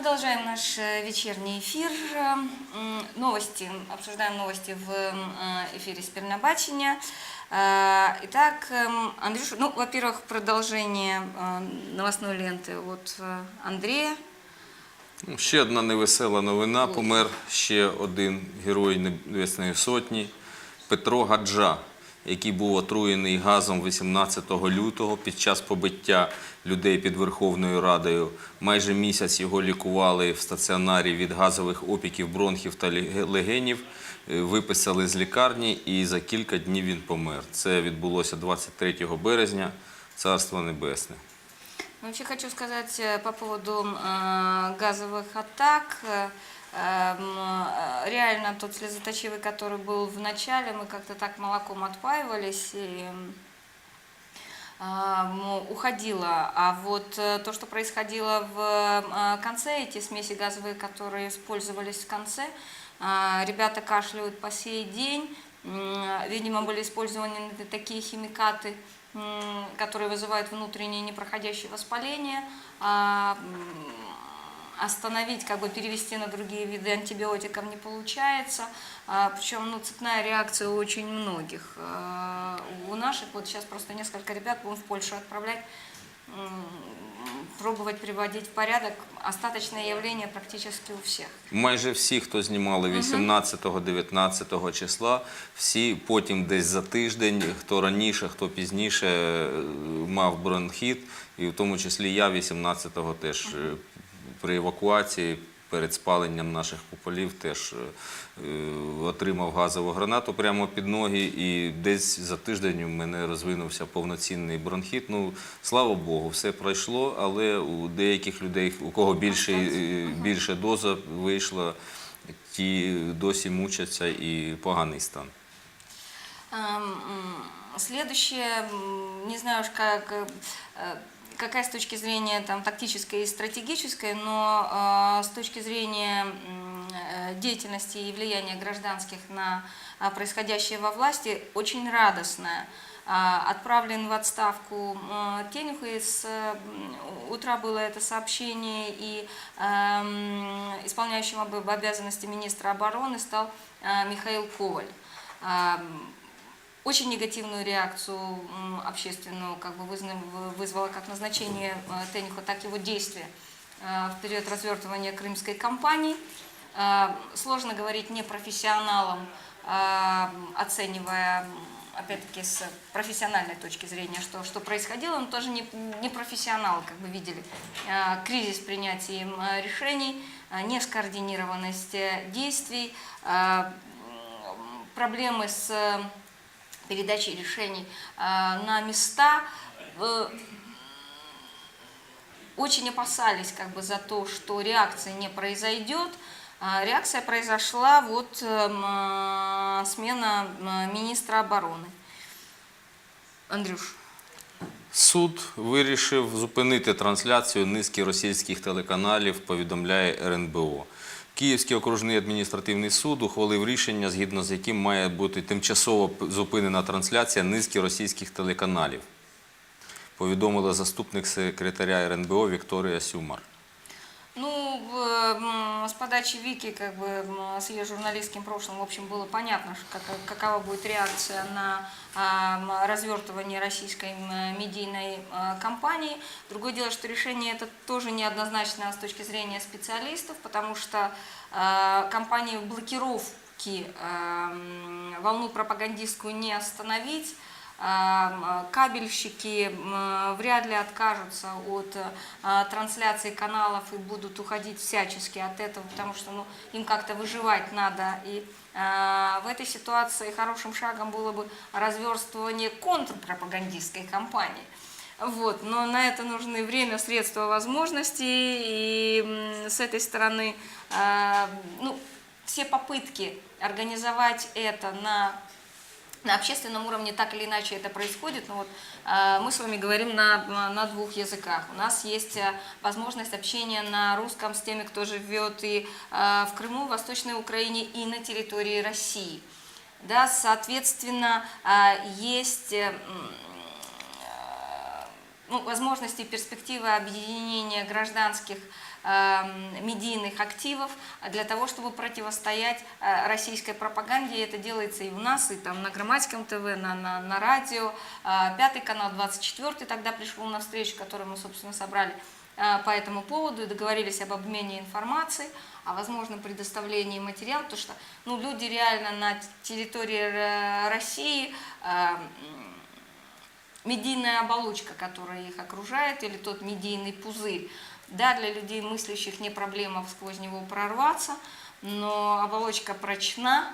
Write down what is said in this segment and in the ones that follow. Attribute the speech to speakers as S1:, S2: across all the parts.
S1: Продолжаем наш э, вечерний эфир. М, Новости. Обсуждаем новости в м, э, эфире Спернобачення. Э, Итак, эм, Андрюш, ну, во-первых, продолжение э, новостной ленты от э, Андрея.
S2: Ну, Ще одна невесела новина. Помер ще один герой Небесної Сотні Петро Гаджа, який був отруєний газом 18 лютого під час побиття людей під Верховною Радою. Майже місяць його лікували в стаціонарі від газових опіків бронхів та леге- легенів. Е, Виписали з лікарні і за кілька днів він помер. Це відбулося 23 березня. Царство Небесне.
S1: Вообще хочу сказать э, по поводу э, газовых атак. Э, эм, э, Реально тот слезоточивый, который был в начале, мы как-то так молоком отпаивались и м, уходило. А вот э, то, что происходило в э, конце, эти смеси газовые, которые использовались в конце, э, ребята кашляют по сей день. Видимо, были использованы такие химикаты, которые вызывают внутреннее непроходящее воспаление. Остановить, как бы перевести на другие виды антибиотиков не получается. Причем ну, цепная реакция у очень многих. У наших, вот сейчас просто несколько ребят будем в Польшу отправлять, м, пробовать приводить в порядок. Остаточное явление практически у всех.
S2: Майже всі, хто знімали 18-19 числа, всі потім десь за тиждень, хто раніше, хто пізніше е, мав бронхіт, і в тому числі я 18-го теж е, при евакуації перед спаленням наших куполів теж е, е, отримав газову гранату прямо під ноги, і десь за тиждень у мене розвинувся повноцінний бронхіт. Ну, слава Богу, все пройшло, але у деяких людей, у кого більше, е, більше доза вийшла, ті досі мучаться і поганий стан.
S1: Ам, Следующее, не знаю как, э, э, какая с точки зрения там, тактической и стратегической, но э, с точки зрения э, деятельности и влияния гражданских на а, происходящее во власти, очень радостная. А, Отправлен в отставку м, Тенюх, и с м, утра было это сообщение, и эм, исполняющим об- обязанности министра обороны стал э, Михаил Коваль. Очень негативную реакцию общественную как бы вызвало как назначение э, Тенниха, так и его действия э, в период развертывания крымской кампании. Э, Сложно говорить непрофессионалам, оценивая, опять-таки, с профессиональной точки зрения, что, что происходило, но тоже не, не профессионалы, как бы видели, кризис принятия им, решений, нескоординированность действий, проблемы с э, передачей решений э, на места. Э, Очень опасались как бы за то, что реакция не произойдет. А Реакция произошла вот эм, э, смена э, министра обороны. Андрюш.
S2: Суд вирішив зупинити трансляцію низки російських телеканалів, повідомляє РНБО. Київський окружний адміністративний суд ухвалив рішення, згідно з яким має бути тимчасово зупинена трансляція низки російських телеканалів. Повідомила заступник секретаря РНБО Вікторія Сюмар.
S1: Ну, с подачи Вики, как бы с ее журналистским прошлым, в общем, было понятно, кака- какова будет реакция на а, развертывание российской медийной а, кампании. Другое дело, что решение это тоже неоднозначно с точки зрения специалистов, потому что а, блокировки а, волну пропагандистскую не остановить. М, Кабельщики м, вряд ли откажутся от а, трансляции каналов и будут уходить всячески от этого, потому что ну, им как-то выживать надо. И в этой ситуации хорошим шагом было бы разверстывание контрпропагандистской кампании. Вот, но на это нужны время, средства, возможности, и с этой стороны ну, все попытки организовать это на на общественном уровне так или иначе это происходит. Но вот, э, мы с вами говорим на, на двух языках. У нас есть э, возможность общения на русском с теми, кто живет и э, в Крыму, в Восточной Украине, и на территории России. Да, соответственно, э, есть э, м, ну, возможности и перспективы объединения гражданских медийных активов для того, чтобы противостоять э, российской пропаганде. И это делается и у нас, и там на Громадском ТВ, на, на, на радио. Э, Пятый канал, 24 тогда пришел на встречу, которую мы, собственно, собрали э, по этому поводу и договорились об обмене информацией, о возможном предоставлении материала, потому что ну, люди реально на территории России э, м, медийная оболочка, которая их окружает, или тот медийный пузырь. Да, для людей мыслящих не проблема сквозь него прорваться, но оболочка прочна,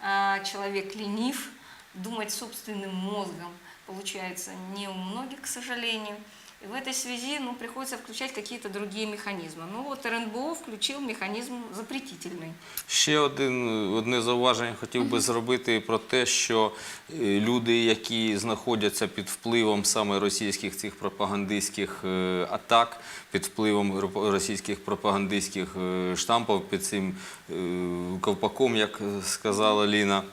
S1: а человек ленив, думать собственным мозгом получается не у многих, к сожалению. И в этой связи ну, приходится включать какие-то другие механизмы. Ну вот РНБО включил механизм запретительный.
S2: Ще один, одне зауваження хотів би зробити про те, що е, люди, які знаходяться під впливом саме російських цих пропагандистських е, атак, під впливом ро- російських пропагандистських е, штампів, під цим е, ковпаком, як сказала Ліна,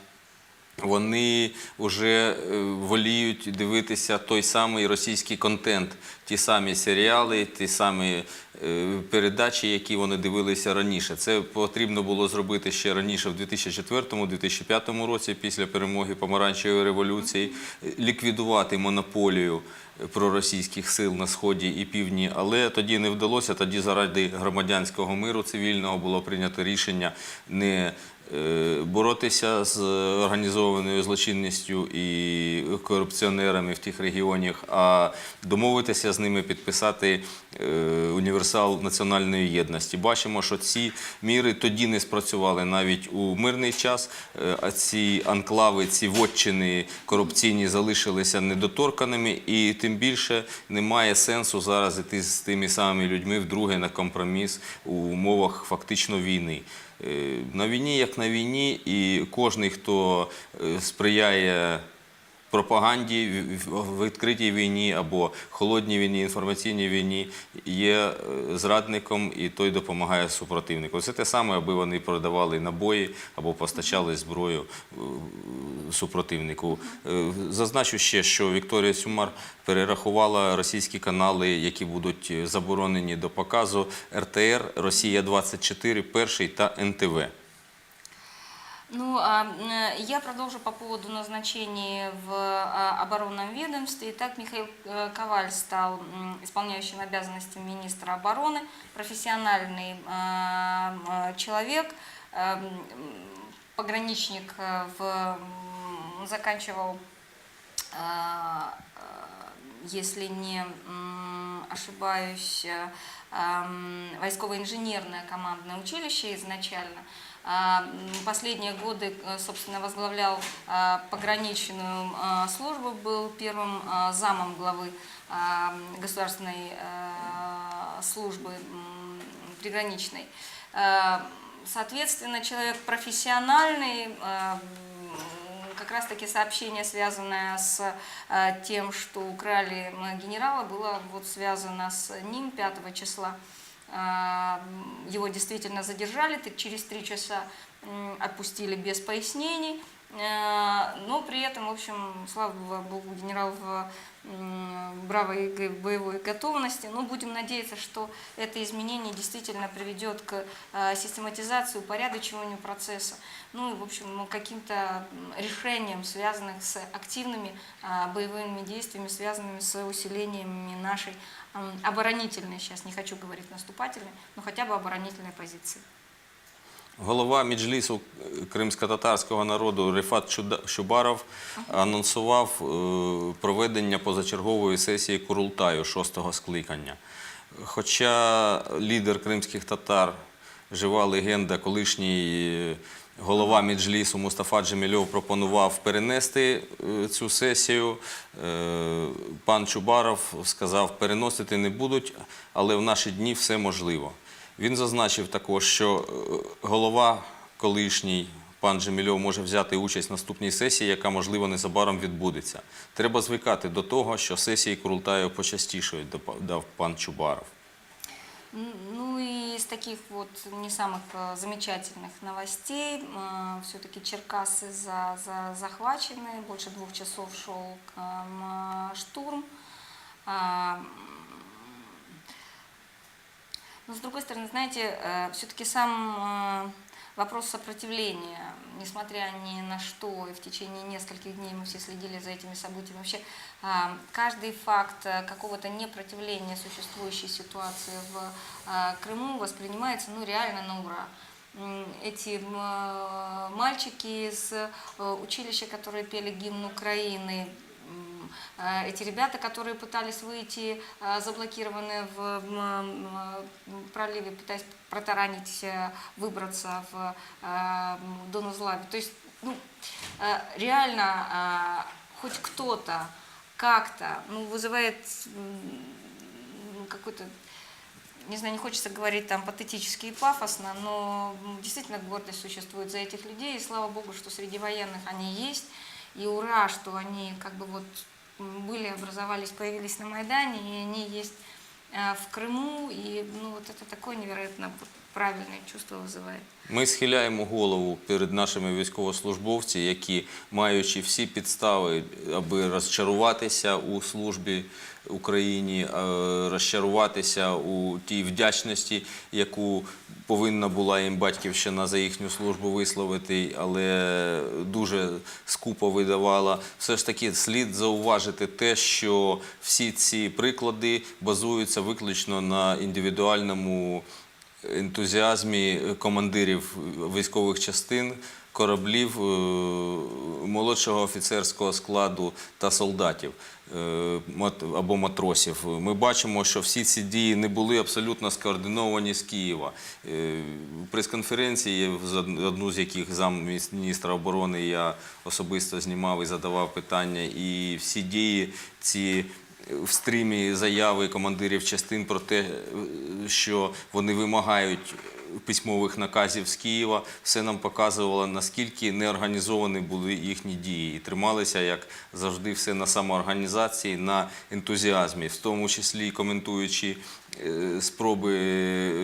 S2: вони вже е, воліють дивитися той самий російський контент, ті самі серіали, ті самі е, передачі, які вони дивилися раніше. Це потрібно було зробити ще раніше, в 2004-2005 році, після перемоги помаранчевої революції, е, ліквідувати монополію е, проросійських сил на сході і півдні, але тоді не вдалося. Тоді заради громадянського миру цивільного було прийнято рішення не боротися з організованою злочинністю і корупціонерами в тих регіонах, а домовитися з ними підписати е, універсал національної єдності. Бачимо, що ці міри тоді не спрацювали навіть у мирний час, е, а ці анклави, ці вотчини корупційні залишилися недоторканими, і тим більше немає сенсу зараз іти з тими самими людьми вдруге на компроміс у умовах фактично війни. Е, На війні, як на війні, і кожен, хто сприяє пропаганді в- відкритій війні або холодній війні, інформаційній війні, є е, зрадником і той допомагає супротивнику. Це те саме, аби вони продавали набої або постачали зброю е, супротивнику. Е, Зазначу ще, що Вікторія Сюмар перерахувала російські канали, які будуть заборонені до показу РТР, Росія 24, Перший та НТВ.
S1: Ну, а, м, я продолжу по поводу назначений в а, оборонном ведомстве. Итак, Михаил э, Коваль стал исполняющим обязанности министра обороны, профессиональный человек, пограничник э, в, заканчивал э, если не ошибаюсь, э, войсково-инженерное командное училище изначально. А, Последние годы, э, собственно, возглавлял а, пограничную а, службу, был первым замом главы государственной службы приграничной. Соответственно, человек профессиональный, как раз-таки сообщение, связанное с э, тем, что украли м, генерала, было вот связано с ним 5 числа. Его действительно задержали, через три часа отпустили без пояснений. Э, Но при этом, в общем, слава богу, генерал в бравой боевой готовности. Но будем надеяться, что это изменение действительно приведет к э, систематизации, упорядочиванию процесса, ну и, в общем, ну, каким-то решениям, связанных с активными а, боевыми действиями, связанными с усилением нашей оборонительной, сейчас не хочу говорить наступательной, но хотя бы оборонительной позиции.
S2: Голова Меджлісу кримсько-татарського народу Рифат Чубаров анонсував е, проведення позачергової сесії Курултаю шостого скликання. Хоча лідер кримських татар, жива легенда, колишній е, голова Меджлісу Мустафа Джемільов пропонував перенести е, цю сесію. Е, Пан Чубаров сказав, переносити не будуть, але в наші дні все можливо. Він зазначив також, що е, голова колишній пан Джемільов може взяти участь в наступній сесії, яка, можливо, незабаром відбудеться. Треба звикати до того, що сесії Курултаю почастішують, доп- дав пан Чубаров.
S1: М, Ну и из таких вот не самых э, замечательных новостей, все-таки Черкасы за, за- захвачены, больше двух часов шел к нам, э, штурм. Но с другой стороны, знаете, все-таки сам э, вопрос сопротивления, несмотря ни на что, и в течение нескольких дней мы все следили за этими событиями, вообще а, каждый факт э, какого-то непротивления существующей ситуации в Крыму воспринимается ну, реально на ура. Эти э, мальчики из э, училища, которые пели гимн Украины, э, эти ребята, которые пытались выйти, э, заблокированные в м, м, проливе, пытаясь протаранить, э, выбраться в э, Донузлаве. То есть, ну, э, реально э, хоть кто-то как-то ну, вызывает ну, какой-то не знаю, не хочется говорить там патетически и пафосно, но действительно гордость существует за этих людей, и слава богу, что среди военных они есть, и ура, что они как бы вот были, образовались, появились на Майдане, и они есть э, в Крыму, и ну вот это такое невероятно правильное чувство вызывает.
S2: Ми схиляємо голову перед нашими військовослужбовцями, які, маючи всі підстави, аби розчаруватися у службі Україні, е, розчаруватися у тій вдячності, яку повинна була їм батьківщина за їхню службу висловити, але дуже скупо видавала. Все ж таки слід зауважити те, що всі ці приклади базуються виключно на індивідуальному ентузіазмі командирів військових частин, кораблів, е, молодшого офіцерського складу та солдатів е, або матросів. Ми бачимо, що всі ці дії не були абсолютно скоординовані з Києва. Е, Прес-конференції, одну з яких замміністра оборони я особисто знімав і задавав питання, і всі дії ці в стрімі заяви командирів частин про те, що вони вимагають письмових наказів з Києва, все нам показувало, наскільки неорганізовані були їхні дії. І трималися, як завжди, все на самоорганізації, на ентузіазмі, в тому числі коментуючи е, спроби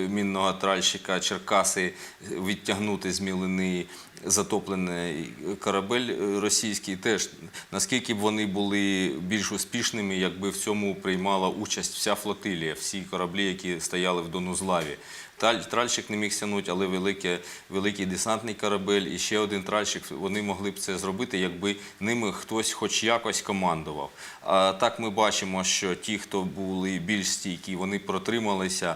S2: мінного тральщика Черкаси відтягнути з Мілини затоплений корабель е, російський. Теж наскільки б вони були більш успішними, якби в цьому приймала участь вся флотилія, всі кораблі, які стояли в Донузлаві. Тральщик не міг стягнути, але велике, великий десантний корабель і ще один тральщик. Вони могли б це зробити, якби ними хтось хоч якось командував. А так ми бачимо, що ті, хто були більш стійкі, вони протрималися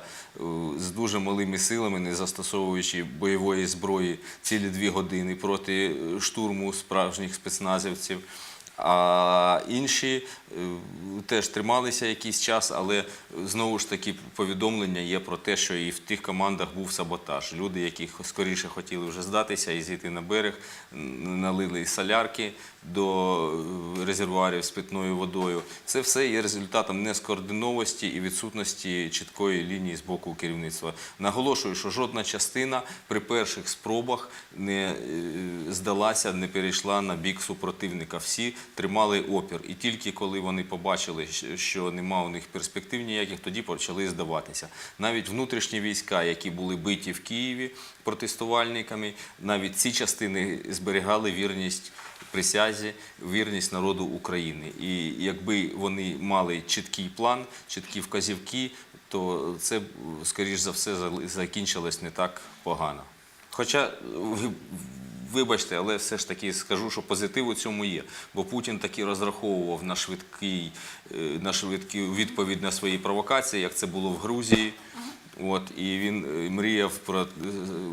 S2: з дуже малими силами, не застосовуючи бойової зброї цілі дві години проти е, штурму справжніх спецназівців. А інші е, теж трималися якийсь час, але знову ж таки повідомлення є про те, що і в тих командах був саботаж. Люди, які скоріше хотіли вже здатися і зійти на берег, налили солярки до е, резервуарів з питною водою. Це все є результатом нескоординованості і відсутності чіткої лінії з боку керівництва. Наголошую, що жодна частина при перших спробах не е, здалася, не перейшла на бік супротивника. Всі тримали опір. І тільки коли вони побачили, що нема у них перспектив ніяких, тоді почали здаватися. Навіть внутрішні війська, які були биті в Києві протестувальниками, навіть ці частини зберігали вірність присязі, вірність народу України. І якби вони мали чіткий план, чіткі вказівки, то це, скоріш за все, закінчилось не так погано. Хоча, ви- вибачте, але все ж таки скажу, що позитив у цьому є. Бо Путін таки розраховував на швидкий, е, на швидку відповідь на свої провокації, як це було в Грузії. От, і він е, мріяв про е,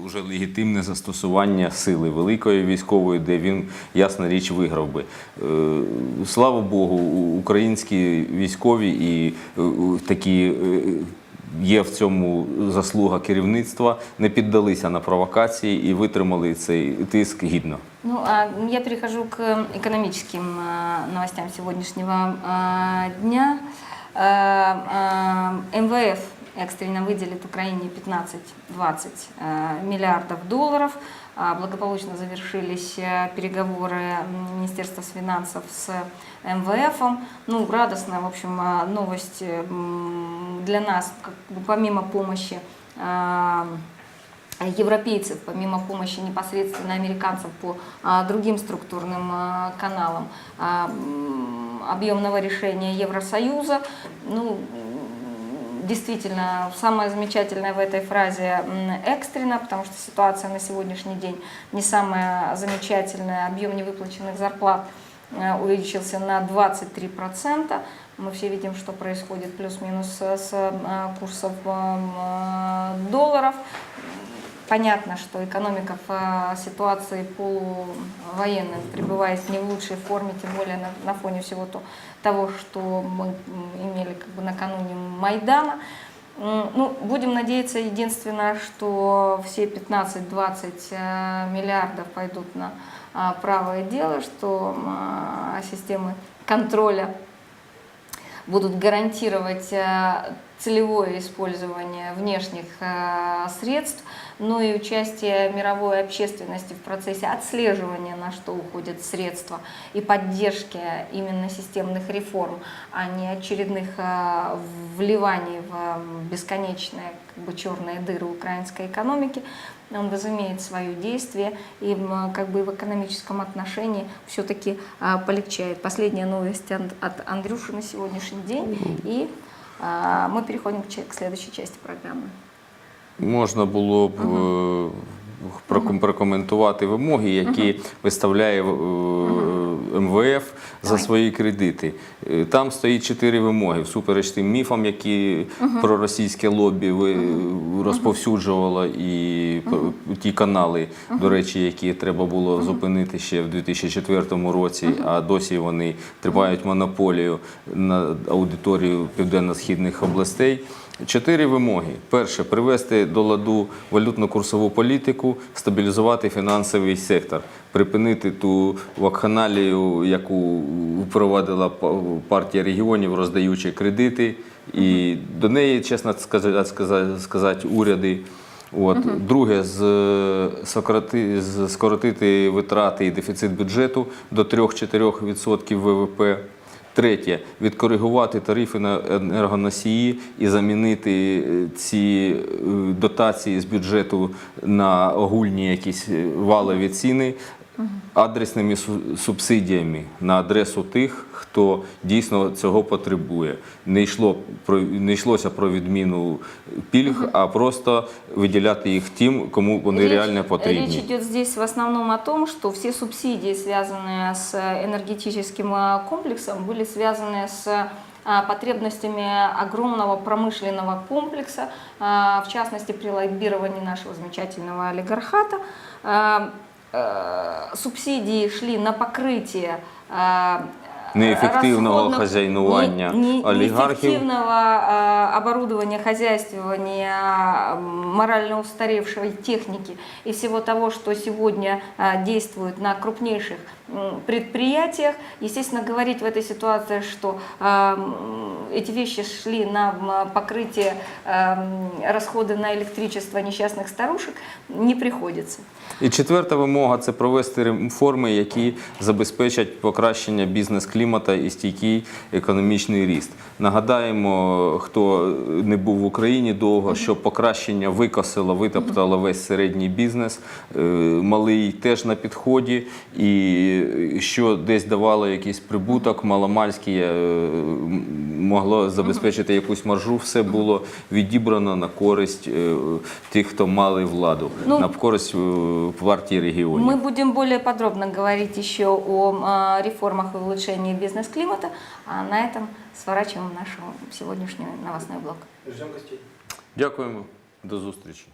S2: уже легітимне застосування сили великої військової, де він, ясна річ, виграв би. Слава Богу, українські військові і такі є в цьому заслуга керівництва, не піддалися на провокації і витримали цей тиск гідно.
S1: Ну, а я перехожу к экономическим э, новостям сегодняшнего э, дня. Э, э, МВФ экстренно выделит Украине 15-20 э, миллиардов долларов. А, Благополучно завершились э, переговоры Министерства финансов с МВФ. Ну, радостная, в общем, э, новость э, для нас, как бы помимо помощи э, европейцев, помимо помощи непосредственно американцев по а, другим структурным а, каналам. Объемного решения Евросоюза. Ну, действительно, самое замечательное в этой фразе м, экстренно, потому что ситуация на сегодняшний день не самая замечательная. Объем невыплаченных зарплат э, увеличился на 23%. Мы все видим, что происходит плюс-минус с э, курсом э, долларов. Понятно, что экономика в э, ситуации полувоенной пребывает не в лучшей форме, тем более на, на фоне всего то, того, что мы имели как бы накануне Майдана. Ну, будем надеяться единственное, что все 15-20 э, миллиардов пойдут на а, правое дело, что а, системы контроля будут гарантировать э, целевое использование внешних средств, но и участие мировой общественности в процессе отслеживания, на что уходят средства, и поддержки именно системных реформ, а не очередных э, вливаний в э, бесконечные как бы, черные дыры украинской экономики, он возымеет свое действие и как бы в экономическом отношении все-таки полегчает. Последняя новость от Андрюши на сегодняшний день. И а, мы переходим к следующей части программы.
S2: Можна було б е, проком- прокоментувати вимоги, які виставляє е, МВФ за свої кредити. Е, Там стоїть чотири вимоги, всупереч тим міфам, які проросійське лобі ви- розповсюджувало, і п- ті канали, до речі, які треба було зупинити ще в 2004 році, а досі вони тримають монополію на аудиторію південно-східних областей. Чотири вимоги: перше. Привести до ладу валютно-курсову політику, стабілізувати фінансовий сектор, припинити ту вакханалію, яку впровадила па- партія регіонів, роздаючи кредити. І до неї, чесно сказати, сказати, уряди. От. Друге, з, з- скоротити витрати і дефіцит бюджету до 3-4% ВВП. Третє відкоригувати тарифи на енергоносії і замінити е, ці е, дотації з бюджету на огульні якісь е, валові ціни адресними су- субсидіями на адресу тих, хто дійсно цього потребує. Не йшло про не йшлося про відміну пільг, а просто виділяти їх тим, кому вони
S1: Речь-
S2: реально потрібні.
S1: Речь идет здесь в основном о том, что все субсидии, связанные с энергетическим а, комплексом, были связаны с а, потребностями огромного промышленного комплекса, а, в частности при лоббировании нашего замечательного олигархата. А, э, Субсидии шли на покрытие а,
S2: Неефективного
S1: расходных-
S2: хазяйнування
S1: не- не-
S2: олігархів.
S1: неэффективного а, оборудования, хозяйствования, а, морально устаревшей техники и всего того, что сегодня а, действует на крупнейших м, предприятиях. Естественно, говорить в этой ситуации, что а, м, эти вещи шли на м, покрытие а, м, расходы на электричество несчастных старушек, не приходится.
S2: І четверта вимога це провести реформи, які забезпечать покращення бізнес-клімата і стійкий економічний ріст. Нагадаємо, хто не був в Україні довго, що покращення викосило, витоптало весь середній бізнес, е, малий теж на підході, і що десь давало якийсь прибуток, маломальський е, могло забезпечити якусь маржу, все було відібрано на користь е, тих, хто мали владу,
S1: Ну,
S2: на користь е, партії регіонів.
S1: Мы будем более подробно говорить еще о реформах и улучшении бизнес-климата, а на этом сворачиваем нашу сегодняшнюю новостной блок.
S2: Дякуємо, до зустрічі.